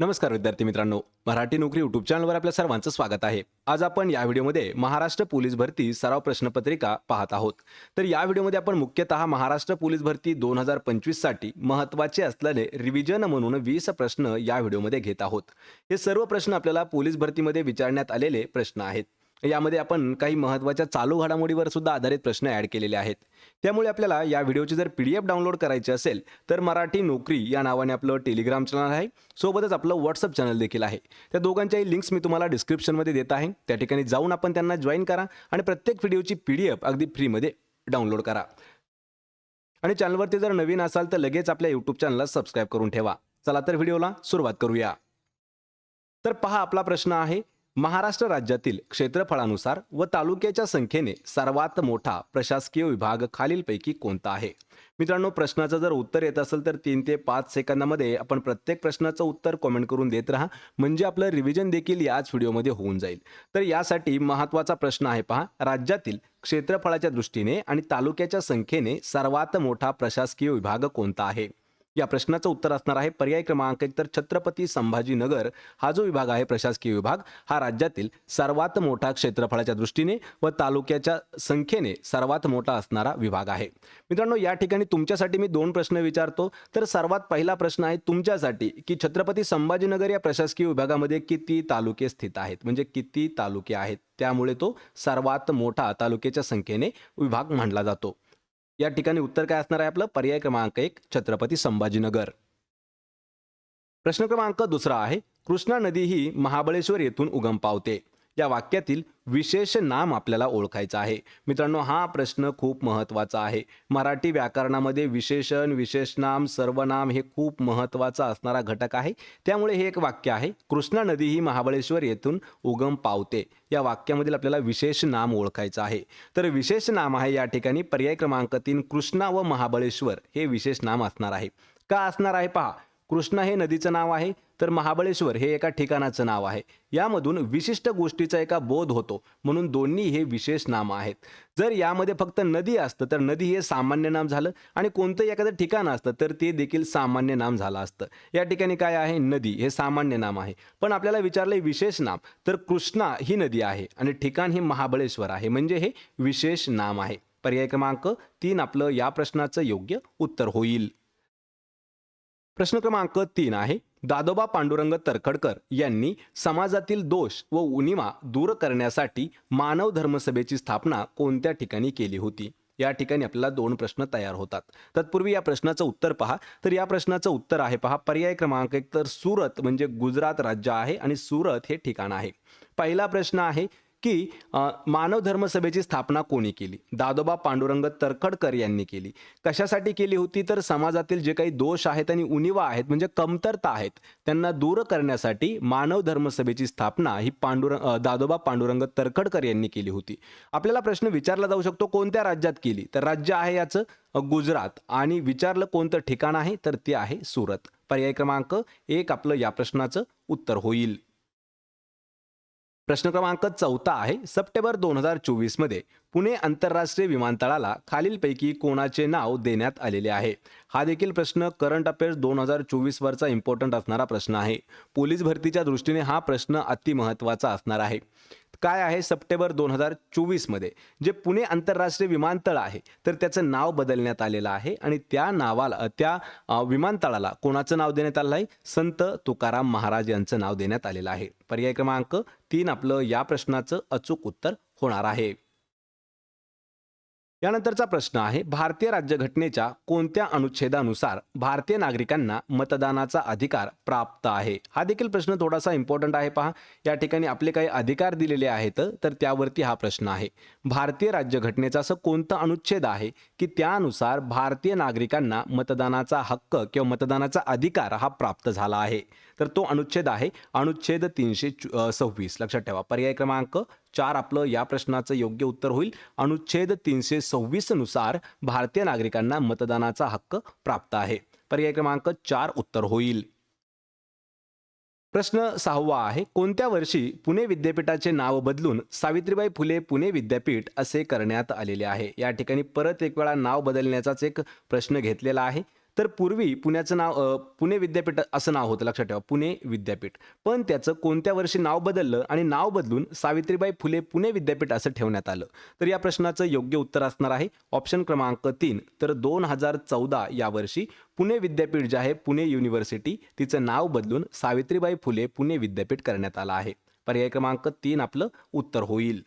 नमस्कार विद्यार्थी मित्रांनो. मराठी नोकरी युट्यूब चॅनलवर आपल्या सर्वांचं स्वागत आहे. आज आपण या व्हिडिओमध्ये महाराष्ट्र पोलीस भरती सराव प्रश्नपत्रिका पाहत आहोत. तर या व्हिडिओमध्ये आपण मुख्यतः महाराष्ट्र पोलीस भरती दोन हजार पंचवीससाठी महत्त्वाचे असलेले रिव्हिजन म्हणून वीस प्रश्न या व्हिडिओमध्ये घेत आहोत. हे सर्व प्रश्न आपल्याला पोलीस भरतीमध्ये विचारण्यात आलेले प्रश्न आहेत. यामध्ये आपण काही महत्त्वाच्या चालू घडामोडीवर सुद्धा आधारित प्रश्न ॲड केलेले आहेत. त्यामुळे आपल्याला या व्हिडिओची जर पी डी एफ डाउनलोड करायची असेल तर मराठी नोकरी या नावाने आपलं टेलिग्राम चॅनल आहे. सोबतच आपलं व्हॉट्सअप चॅनल देखील आहे. त्या दोघांच्याही लिंक्स मी तुम्हाला डिस्क्रिप्शनमध्ये देत आहे. त्या ठिकाणी जाऊन आपण त्यांना जॉईन करा आणि प्रत्येक व्हिडिओची पी डी एफ अगदी फ्रीमध्ये डाउनलोड करा. आणि चॅनलवरती जर नवीन असाल तर लगेच आपल्या यूट्यूब चॅनलला सबस्क्राईब करून ठेवा. चला तर व्हिडिओला सुरुवात करूया. तर पहा आपला प्रश्न आहे महाराष्ट्र राज्यातील क्षेत्रफळानुसार व तालुक्याच्या संख्येने सर्वात मोठा प्रशासकीय विभाग खालीलपैकी कोणता आहे? मित्रांनो प्रश्नाचं जर उत्तर येत असेल तर तीन ते पाच सेकंदामध्ये आपण प्रत्येक प्रश्नाचं उत्तर कॉमेंट करून देत राहा. म्हणजे आपलं रिव्हिजन देखील याच व्हिडिओमध्ये होऊन जाईल. तर यासाठी महत्त्वाचा प्रश्न आहे पहा. राज्यातील क्षेत्रफळाच्या दृष्टीने आणि तालुक्याच्या संख्येने सर्वात मोठा प्रशासकीय विभाग कोणता आहे? या प्रश्नाचं उत्तर असणार आहे पर्याय क्रमांक एक तर छत्रपती संभाजीनगर. हा जो विभाग आहे प्रशासकीय विभाग हा राज्यातील सर्वात मोठा क्षेत्रफळाच्या दृष्टीने व तालुक्याच्या संख्येने सर्वात मोठा असणारा विभाग आहे. मित्रांनो या ठिकाणी तुमच्यासाठी मी दोन प्रश्न विचारतो. तर सर्वात पहिला प्रश्न आहे तुमच्यासाठी की छत्रपती संभाजीनगर या प्रशासकीय विभागामध्ये किती तालुके स्थित आहेत? म्हणजे किती तालुके आहेत? त्यामुळे तो सर्वात मोठा तालुक्याच्या संख्येने विभाग मानला जातो. या ठिकाणी उत्तर काय असणार आहे आपलं? पर्याय क्रमांक एक छत्रपती संभाजीनगर. प्रश्न क्रमांक दुसरा आहे कृष्णा नदी ही महाबळेश्वर येथून उगम पावते. या वाक्यातील विशेष नाम आपल्याला ओळखायचं आहे. मित्रांनो हा प्रश्न खूप महत्त्वाचा आहे. मराठी व्याकरणामध्ये विशेषण विशेषनाम सर्वनाम हे खूप महत्त्वाचा असणारा घटक आहे. त्यामुळे हे एक वाक्य आहे. कृष्णा नदी ही महाबळेश्वर येथून उगम पावते. या वाक्यामधील आपल्याला विशेष नाम ओळखायचं आहे. तर विशेष नाम आहे या ठिकाणी पर्याय क्रमांक तीन कृष्णा व महाबळेश्वर हे विशेष नाम असणार आहे. का असणार आहे? पहा. कृष्णा हे नदीचं नाव आहे. तर महाबळेश्वर हे एका ठिकाणाचं नाव आहे. यामधून विशिष्ट गोष्टीचा एका बोध होतो म्हणून दोन्ही हे विशेष नाम आहेत. जर यामध्ये फक्त नदी असतं तर नदी हे सामान्य नाम झालं आणि कोणतंही एखादं ठिकाण असतं तर ते देखील सामान्य नाम झालं असतं. या ठिकाणी काय आहे? नदी हे सामान्य नाम आहे. पण आपल्याला विचारलंय विशेष नाम तर कृष्णा ही नदी आहे आणि ठिकाण हे महाबळेश्वर आहे. म्हणजे हे विशेष नाम आहे. पर्याय क्रमांक तीन आपलं या प्रश्नाचं योग्य उत्तर होईल. प्रश्न क्रमांक तीन आहे दादोबा पांडुरंग तरखडकर यांनी समाजातील दोष व उणिमा दूर करण्यासाठी मानव धर्मसभेची स्थापना कोणत्या ठिकाणी केली होती? या ठिकाणी आपल्याला दोन प्रश्न तयार होतात. तत्पूर्वी या प्रश्नाचं उत्तर पहा. तर या प्रश्नाचं उत्तर आहे पहा. पर्याय क्रमांक एक तर सुरत म्हणजे गुजरात राज्य आहे आणि सुरत हे ठिकाण आहे. पहिला प्रश्न आहे की अ, मानव धर्मसभेची स्थापना कोणी केली? दादोबा पांडुरंग तरखडकर यांनी केली. कशासाठी केली होती? तर समाजातील जे काही दोष आहेत आणि उणिवा आहेत म्हणजे कमतरता आहेत त्यांना दूर करण्यासाठी मानव धर्मसभेची स्थापना ही पांडुरंग दादोबा पांडुरंग तरखडकर यांनी केली होती. आपल्याला प्रश्न विचारला जाऊ शकतो कोणत्या राज्यात केली? तर राज्य आहे याचं गुजरात. आणि विचारलं कोणतं ठिकाण आहे तर ते आहे सुरत. पर्याय क्रमांक एक आपलं या प्रश्नाचं उत्तर होईल. प्रश्न क्रमांक चौथा आहे सप्टेंबर दोन हजार चोवीसमध्ये. पुणे आंतरराष्ट्रीय विमानतळाला खालीलपैकी कोणाचे नाव देण्यात आलेले आहे? हा देखील प्रश्न करंट अफेअर्स दोन हजार चोवीसवरचा इम्पॉर्टंट असणारा प्रश्न आहे. पोलीस भरतीच्या दृष्टीने हा प्रश्न अतिमहत्त्वाचा असणार आहे. काय आहे सप्टेंबर दोन हजार चोवीसमध्ये? जे पुणे आंतरराष्ट्रीय विमानतळ आहे तर त्याचं नाव बदलण्यात आलेलं आहे आणि त्या नावाला त्या विमानतळाला कोणाचं नाव देण्यात आलं आहे? संत तुकाराम महाराज यांचं नाव देण्यात आलेलं आहे. पर्याय क्रमांक तीन आपलं या प्रश्नाचं अचूक उत्तर होणार आहे. यानंतरचा प्रश्न आहे भारतीय राज्यघटनेच्या कोणत्या अनुच्छेदानुसार भारतीय नागरिकांना मतदानाचा अधिकार प्राप्त आहे? हा देखील प्रश्न थोडासा इम्पॉर्टंट आहे पहा. या ठिकाणी आपले काही अधिकार दिलेले आहेत तर त्यावरती हा प्रश्न आहे. भारतीय राज्यघटनेचा असं कोणतं अनुच्छेद आहे की त्यानुसार भारतीय नागरिकांना मतदानाचा हक्क किंवा मतदानाचा अधिकार हा प्राप्त झाला आहे? तर तो अनुच्छेद आहे. अनुच्छेद तीनशे सव्वीस. लक्षात ठेवा. पर्याय क्रमांक चार आपलं या प्रश्नाचं योग्य उत्तर होईल. अनुच्छेद तीनशे सव्वीसनुसार भारतीय नागरिकांना मतदानाचा हक्क प्राप्त आहे. पर्याय क्रमांक चार उत्तर होईल. प्रश्न सहावा आहे. कोणत्या वर्षी पुणे विद्यापीठाचे नाव बदलून सावित्रीबाई फुले पुणे विद्यापीठ असे करण्यात आलेले आहे? या ठिकाणी परत एक वेळा नाव बदलण्याचाच एक प्रश्न घेतलेला आहे. तर पूर्वी पुण्याचं नाव पुणे विद्यापीठ असं नाव होतं लक्षात ठेवा पुणे विद्यापीठ. पण त्याचं कोणत्या वर्षी नाव बदललं आणि नाव बदलून सावित्रीबाई फुले पुणे विद्यापीठ असं ठेवण्यात आलं? तर या प्रश्नाचं योग्य उत्तर असणार आहे. ऑप्शन क्रमांक तीन तर दोन हजार चौदा या वर्षी पुणे विद्यापीठ जे आहे पुणे युनिव्हर्सिटी तिचं नाव बदलून सावित्रीबाई फुले पुणे विद्यापीठ करण्यात आलं आहे. पर्याय क्रमांक तीन आपलं उत्तर होईल.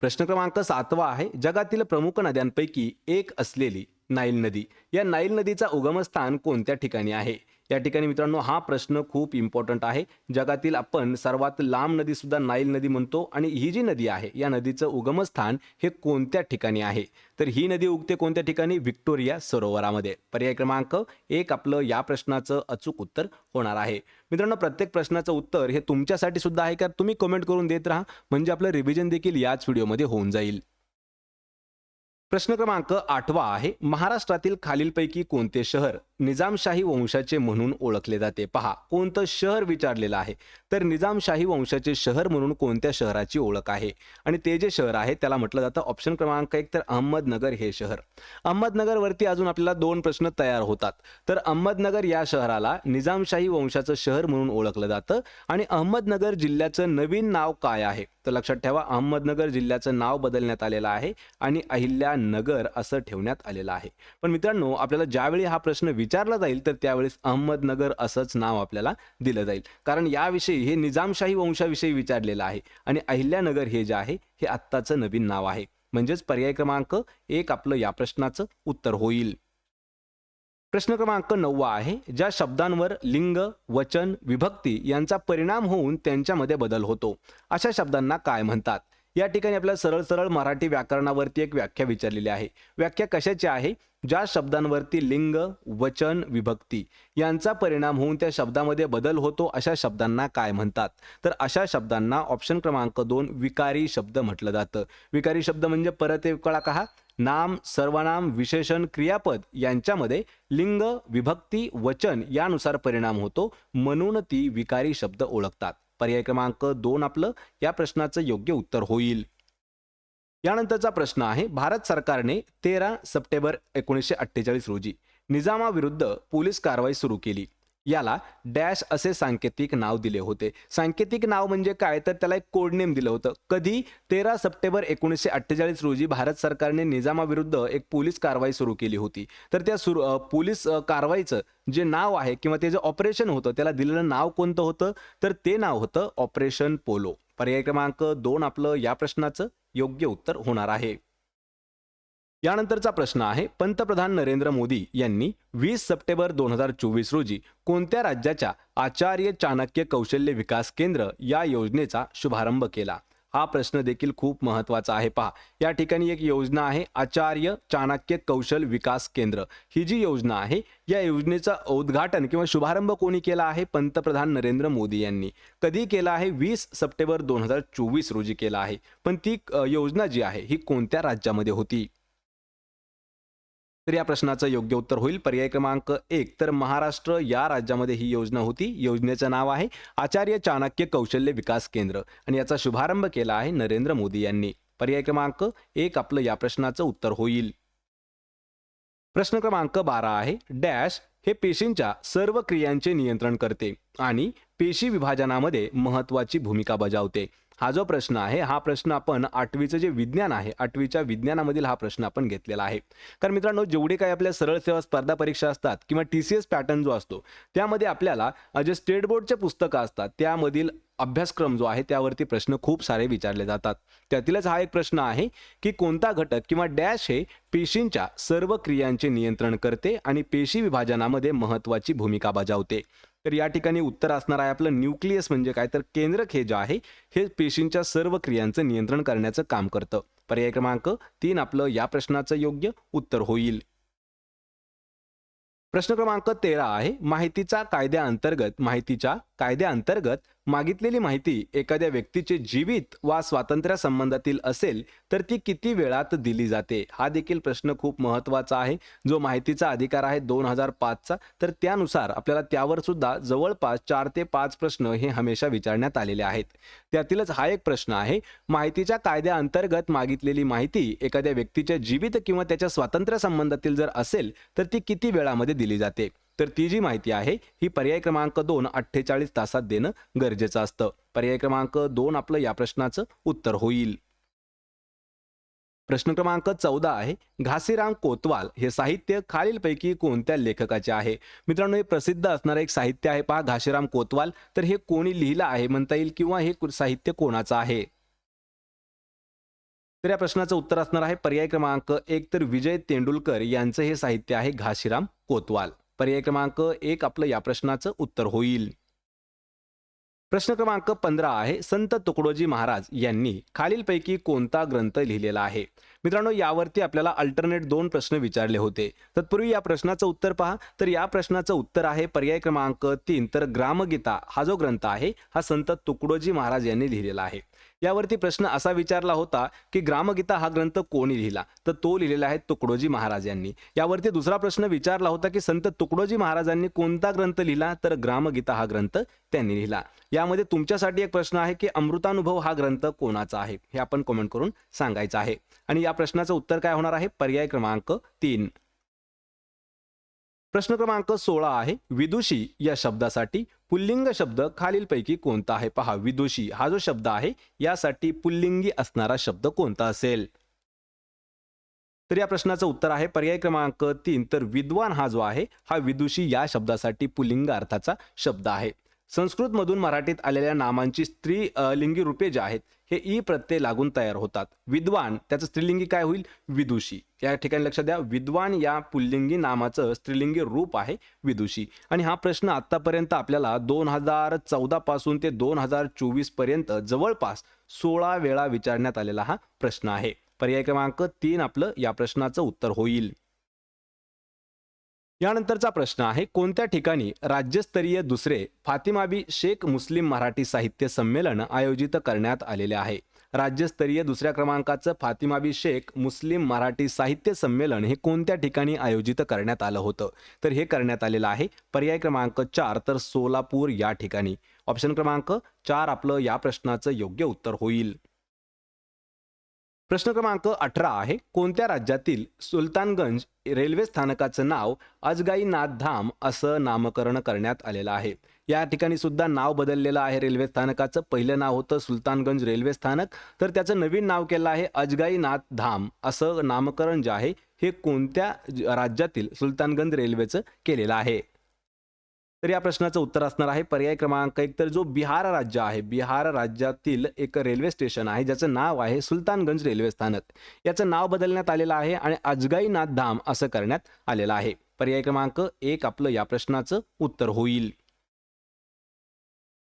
प्रश्न क्रमांक सातवा आहे. जगातील प्रमुख नद्यांपैकी एक असलेली नाईल नदी. या नाईल नदीचा उगमस्थान कोणत्या ठिकाणी आहे? या ठिकाणी मित्रांनो हा प्रश्न खूप इम्पॉर्टंट आहे. जगातील आपण सर्वात लांब नदी सुद्धा नाईल नदी म्हणतो आणि ही जी नदी आहे या नदीचं उगमस्थान हे कोणत्या ठिकाणी आहे? तर ही नदी उगते कोणत्या ठिकाणी? व्हिक्टोरिया सरोवरामध्ये. पर्याय क्रमांक एक आपलं या प्रश्नाचं अचूक उत्तर होणार आहे. मित्रांनो प्रत्येक प्रश्नाचं उत्तर हे तुमच्यासाठी सुद्धा आहे का? तुम्ही कमेंट करून देत राहा. म्हणजे आपलं रिव्हिजन देखील याच व्हिडिओमध्ये होऊन जाईल. प्रश्न क्रमांक आठवा आहे महाराष्ट्रातील खालीलपैकी कोणते शहर? निजामशाही वंशाचे म्हणून ओळखले जाते. पहा कोणतं शहर विचारलेलं आहे? तर निजामशाही वंशाचे शहर म्हणून कोणत्या शहराची ओळख आहे? आणि ते जे शहर आहे त्याला म्हटलं जातं ऑप्शन क्रमांक एक तर अहमदनगर हे शहर. अहमदनगरवरती अजून आपल्याला दोन प्रश्न तयार होतात. तर अहमदनगर या शहराला निजामशाही वंशाचं शहर म्हणून ओळखलं जातं. आणि अहमदनगर जिल्ह्याचं नवीन नाव काय आहे? तर लक्षात ठेवा अहमदनगर जिल्ह्याचं नाव बदलण्यात आलेलं आहे आणि अहिल्यानगर असं ठेवण्यात आलेलं आहे. पण मित्रांनो आपल्याला ज्यावेळी हा प्रश्न विचारला जाईल तर त्यावेळेस अहमदनगर असंच नाव आपल्याला दिलं जाईल. कारण याविषयी हे निजामशाही वंशाविषयी विचारलेलं आहे आणि अहिल्यानगर हे जे आहे हे आत्ताचं नवीन नाव आहे. म्हणजेच पर्याय क्रमांक एक आपलं या प्रश्नाचं उत्तर होईल. प्रश्न क्रमांक नववा आहे ज्या शब्दांवर लिंग वचन विभक्ती यांचा परिणाम होऊन त्यांच्यामध्ये बदल होतो. अशा शब्दांना काय म्हणतात? या ठिकाणी आपल्याला सरळ सरळ मराठी व्याकरणावरती एक व्याख्या विचारलेली आहे. व्याख्या कशाची आहे? ज्या शब्दांवरती लिंग वचन विभक्ती यांचा परिणाम होऊन त्या शब्दामध्ये बदल होतो अशा शब्दांना काय म्हणतात? तर अशा शब्दांना ऑप्शन क्रमांक दोन विकारी शब्द म्हटलं जातं. विकारी शब्द म्हणजे परत एक कळा कहा? नाम सर्वनाम विशेषण क्रियापद यांच्यामध्ये लिंग विभक्ती वचन यानुसार परिणाम होतो. म्हणून ती विकारी शब्द ओळखतात. पर्याय क्रमांक दोन आपलं या प्रश्नाचं योग्य उत्तर होईल. यानंतरचा प्रश्न आहे भारत सरकारने तेरा सप्टेंबर एकोणीसशे अठ्ठेचाळीस रोजी निजामाविरुद्ध पोलीस कारवाई सुरू केली. याला डॅश असे सांकेतिक नाव दिले होते. सांकेतिक नाव म्हणजे काय? तर त्याला एक कोडनेम दिलं होतं. कधी? तेरा सप्टेंबर एकोणीसशे अठ्ठेचाळीस रोजी भारत सरकारने निजामाविरुद्ध एक पोलीस कारवाई सुरू केली होती. तर त्या सुरू पोलीस कारवाईचं जे नाव आहे किंवा ते जे ऑपरेशन होतं त्याला दिलेलं नाव कोणतं होतं? तर ते नाव होतं ऑपरेशन पोलो. पर्याय क्रमांक दोन आपलं या प्रश्नाचं योग्य उत्तर होणार आहे. यानंतरचा प्रश्न आहे पंतप्रधान नरेंद्र मोदी यांनी वीस सप्टेंबर दोन हजार चोवीस रोजी कोणत्या राज्याच्या आचार्य चाणक्य कौशल्य विकास केंद्र या योजनेचा शुभारंभ केला? हा प्रश्न देखील खूप महत्त्वाचा आहे. पहा या ठिकाणी एक योजना आहे आचार्य चाणक्य कौशल विकास केंद्र. ही जी योजना आहे या योजनेचं उद्घाटन किंवा शुभारंभ कोणी केला आहे? पंतप्रधान नरेंद्र मोदी यांनी. कधी केला आहे? वीस सप्टेंबर दोन हजार चोवीस रोजी केला आहे. पण ती योजना जी आहे ही कोणत्या राज्यामध्ये होती? तर या प्रश्नाचं योग्य उत्तर होईल. पर्याय क्रमांक एक तर महाराष्ट्र या राज्यामध्ये ही योजना होती. योजनेचं नाव आहे आचार्य चाणक्य कौशल्य विकास केंद्र आणि याचा शुभारंभ केला आहे नरेंद्र मोदी यांनी. पर्याय क्रमांक एक आपलं या प्रश्नाचं उत्तर होईल. प्रश्न क्रमांक बारा आहे डॅश हे पेशींच्या सर्व क्रियांचे नियंत्रण करते आणि पेशी विभाजनामध्ये महत्वाची भूमिका बजावते. हा जो प्रश्न आहे हा प्रश्न आपण आठवीचं जे विज्ञान आहे आठवीच्या विज्ञानामधील हा प्रश्न आपण घेतलेला आहे. कारण मित्रांनो जेवढे काही आपल्या सरळ सेवा स्पर्धा परीक्षा असतात किंवा टी सी एस पॅटर्न जो असतो त्यामध्ये आपल्याला जे स्टेट बोर्डचे पुस्तकं असतात त्यामधील अभ्यासक्रम जो आहे त्यावरती प्रश्न खूप सारे विचारले जातात. त्यातीलच हा एक प्रश्न आहे की कोणता घटक किंवा डॅश हे पेशींच्या सर्व क्रियांचे नियंत्रण करते आणि पेशी विभाजनामध्ये महत्वाची भूमिका बजावते. तर या ठिकाणी उत्तर असणार आहे आपलं न्यूक्लियस म्हणजे काय? तर केंद्रक हे जे आहे हे पेशींच्या सर्व क्रियांचं नियंत्रण करण्याचं काम करतं. पर्याय क्रमांक तीन आपलं या प्रश्नाचं योग्य उत्तर होईल. प्रश्न क्रमांक तेरा आहे माहितीचा कायद्याअंतर्गत माहितीच्या कायद्याअंतर्गत मागितलेली माहिती एखाद्या व्यक्तीचे जीवित वा स्वातंत्र्य संबंधातील असेल तर ती किती वेळात दिली जाते? हा देखील प्रश्न खूप महत्त्वाचा आहे. जो माहितीचा अधिकार आहे दोन हजार पाचचा तर त्यानुसार आपल्याला त्यावर सुद्धा जवळपास चार ते पाच प्रश्न हे हमेशा विचारण्यात आलेले आहेत. त्यातीलच हा एक प्रश्न आहे. माहितीच्या कायद्याअंतर्गत मागितलेली माहिती एखाद्या व्यक्तीच्या जीवित किंवा त्याच्या स्वातंत्र्य संबंधातील जर असेल तर ती किती वेळामध्ये दिली जाते? तर ती जी माहिती आहे ही पर्याय क्रमांक दोन अठ्ठेचाळीस तासात देणं गरजेचं असतं. पर्याय क्रमांक दोन आपलं या प्रश्नाचं उत्तर होईल. प्रश्न क्रमांक चौदा आहे घासीराम कोतवाल हे साहित्य खालीलपैकी कोणत्या लेखकाचे आहे? मित्रांनो हे प्रसिद्ध असणारं एक साहित्य आहे पहा घाशीराम कोतवाल. तर हे कोणी लिहिलं आहे म्हणता येईल किंवा हे साहित्य कोणाचं आहे? तर या प्रश्नाचं उत्तर असणार आहे पर्याय क्रमांक एक तर विजय तेंडुलकर यांचं हे साहित्य आहे घाशीराम कोतवाल. पर्याय क्रमांक एक आपलं या प्रश्नाचं उत्तर होईल. प्रश्न क्रमांक पंधरा आहे संत तुकडोजी महाराज यांनी खालीलपैकी कोणता ग्रंथ लिहिलेला आहे? मित्रांनो यावरती आपल्याला अल्टरनेट दोन प्रश्न विचारले होते. तत्पूर्वी या प्रश्नाचं उत्तर पहा. तर या प्रश्नाचं उत्तर आहे पर्याय क्रमांक तीन. तर ग्रामगीता हा जो ग्रंथ आहे हा संत तुकडोजी महाराज यांनी लिहिलेला आहे. यावरती प्रश्न असा विचारला होता की ग्रामगीता हा ग्रंथ कोणी लिहिला? तर तो लिहिलेला आहे तुकडोजी महाराज यांनी. यावरती दुसरा प्रश्न विचारला होता की संत तुकडोजी महाराजांनी कोणता ग्रंथ लिहिला? तर ग्रामगीता हा ग्रंथ त्यांनी लिहिला. यामध्ये तुमच्यासाठी एक प्रश्न आहे की अमृतानुभव हा ग्रंथ कोणाचा आहे? हे आपण कमेंट करून सांगायचं आहे. आणि या प्रश्नाचं उत्तर काय होणार आहे? पर्याय क्रमांक तीन. प्रश्न क्रमांक सोळा आहे विदुषी या शब्दासाठी पुल्लिंग शब्द खालीलपैकी कोणता आहे? पहा विदुषी हा जो शब्द आहे यासाठी पुल्लिंगी असणारा शब्द कोणता असेल? तर या प्रश्नाचं उत्तर आहे पर्याय क्रमांक तीन. तर विद्वान हा जो आहे हा विदुषी या शब्दासाठी पुल्लिंग अर्थाचा शब्द आहे. संस्कृतमधून मराठीत आलेल्या नामांची स्त्री लिंगी रूपे जे आहेत हे ई प्रत्यय लागून तयार होतात. विद्वान त्याचं स्त्रीलिंगी काय होईल? विदुषी. या ठिकाणी लक्षात द्या विद्वान या पुल्लिंगी नामाचं स्त्रीलिंगी रूप आहे विदुषी. आणि हा प्रश्न आतापर्यंत आपल्याला दोन हजार चौदा पासून ते दोन हजार चोवीसपर्यंत जवळपास सोळा वेळा विचारण्यात आलेला हा प्रश्न आहे. पर्याय क्रमांक तीन आपलं या प्रश्नाचं उत्तर होईल. यानंतरचा प्रश्न आहे कोणत्या ठिकाणी राज्यस्तरीय दुसरे फातिमाबी शेख मुस्लिम मराठी साहित्य संमेलन आयोजित करण्यात आलेले आहे? राज्यस्तरीय दुसऱ्या क्रमांकाचं फातिमाबी शेख मुस्लिम मराठी साहित्य संमेलन हे कोणत्या ठिकाणी आयोजित करण्यात आलं होतं? तर हे करण्यात आलेलं आहे पर्याय क्रमांक चार तर सोलापूर या ठिकाणी. ऑप्शन क्रमांक चार आपलं या प्रश्नाचं योग्य उत्तर होईल. प्रश्न क्रमांक अठरा आहे कोणत्या राज्यातील सुलतानगंज रेल्वे स्थानकाचं नाव अजगाईनाथ धाम असं नामकरण करण्यात आलेलं आहे? या ठिकाणी सुद्धा नाव बदललेलं आहे रेल्वे स्थानकाचं. पहिलं नाव होतं सुलतानगंज रेल्वे स्थानक. तर त्याचं नवीन नाव केलं आहे अजगाईनाथ धाम असं नामकरण जे आहे हे कोणत्या ज- राज्यातील सुलतानगंज रेल्वेचं केलेलं आहे? तर या प्रश्नाचं उत्तर असणार आहे. पर्याय क्रमांक एक तर जो बिहार राज्य आहे. बिहार राज्यातील एक रेल्वे स्टेशन आहे. ज्याचं नाव आहे सुलतानगंज रेल्वे स्थानक. याचं नाव बदलण्यात आलेलं आहे आणि अजगाईनाथ धाम असं करण्यात आलेलं आहे. पर्याय क्रमांक एक आपलं या प्रश्नाचं उत्तर होईल.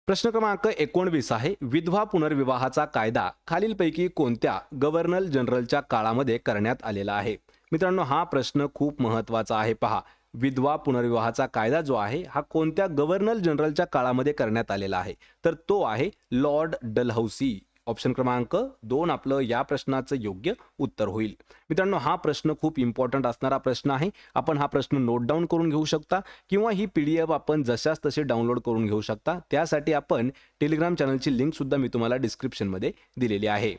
प्रश्न क्रमांक एकोणवीस आहे. विधवा पुनर्विवाहाचा कायदा खालीलपैकी कोणत्या गव्हर्नर जनरलच्या काळामध्ये करण्यात आलेला आहे? मित्रांनो हा प्रश्न खूप महत्त्वाचा आहे. पहा विधवा पुनर्विवाहाचा कायदा जो आहे हा कोणत्या गव्हर्नर जनरलच्या काळामध्ये करण्यात आलेला आहे? तर तो आहे लॉर्ड डलहौसी. ऑप्शन क्रमांक दोन आपलं या प्रश्नाचं योग्य उत्तर होईल. मित्रांनो हा प्रश्न खूप इम्पॉर्टंट असणारा प्रश्न आहे. आपण हा प्रश्न नोट डाऊन करून घेऊ शकता किंवा ही पी डी एफ आपण जशाच तसे डाउनलोड करून घेऊ शकता. त्यासाठी आपण टेलिग्राम चॅनलची लिंकसुद्धा मी तुम्हाला डिस्क्रिप्शनमध्ये दिलेली आहे.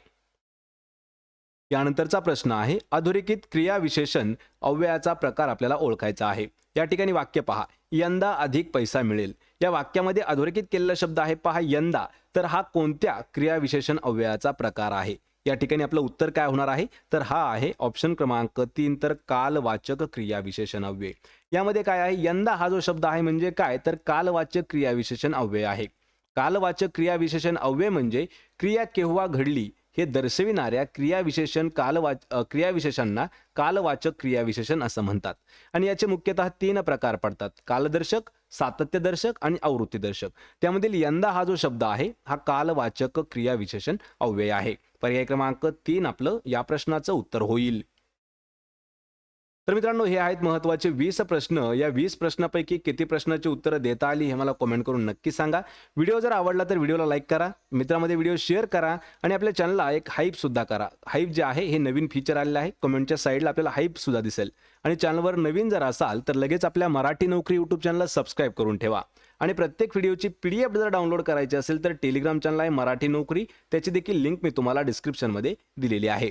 यानंतरचा प्रश्न आहे अधोरेखित क्रियाविशेषण अव्ययाचा प्रकार आपल्याला ओळखायचा आहे. या ठिकाणी वाक्य पहा यंदा अधिक पैसा मिळेल. या वाक्यामध्ये अधोरेखित केलेला शब्द आहे पहा यंदा. तर हा कोणत्या क्रियाविशेषण अव्ययाचा प्रकार आहे? या ठिकाणी आपलं उत्तर काय होणार आहे? तर हा आहे ऑप्शन क्रमांक तीन तर कालवाचक क्रियाविशेषण अव्यय. यामध्ये काय आहे? यंदा हा जो शब्द आहे म्हणजे काय? तर कालवाचक क्रियाविशेषण अव्यय आहे. कालवाचक क्रियाविशेषण अव्यय म्हणजे क्रिया केव्हा घडली? हे दर्शविणाऱ्या क्रियाविशेषण कालवाच क्रियाविशेषांना कालवाचक क्रियाविशेषण असं म्हणतात. आणि याचे मुख्यतः तीन प्रकार पडतात. कालदर्शक सातत्यदर्शक आणि आवृत्तीदर्शक. त्यामधील यंदा हा जो शब्द आहे हा कालवाचक क्रियाविशेषण अव्यय आहे. पर्याय क्रमांक तीन आपलं या प्रश्नाचं उत्तर होईल. तर मित्रांनो हे आहेत महत्त्वाचे वीस प्रश्न. या वीस प्रश्नापैकी किती प्रश्नाची उत्तरं देता आली हे मला कमेंट करून नक्की सांगा. व्हिडिओ जर आवडला तर व्हिडिओला लाईक करा मित्रामध्ये व्हिडिओ शेअर करा आणि आपल्या चॅनलला एक हाईपसुद्धा करा. हाईप जे आहे हे नवीन फीचर आलेलं आहे. कमेंटच्या साईडला आपल्याला हाईपसुद्धा दिसेल. आणि चॅनलवर नवीन जर असाल तर लगेच आपल्या मराठी नोकरी यूट्यूब चॅनलला सबस्क्राईब करून ठेवा. आणि प्रत्येक व्हिडिओची पी डी एफ जर डाउनलोड करायची असेल तर टेलिग्राम चॅनल आहे मराठी नोकरी. त्याची देखील लिंक मी तुम्हाला डिस्क्रिप्शनमध्ये दिलेली आहे.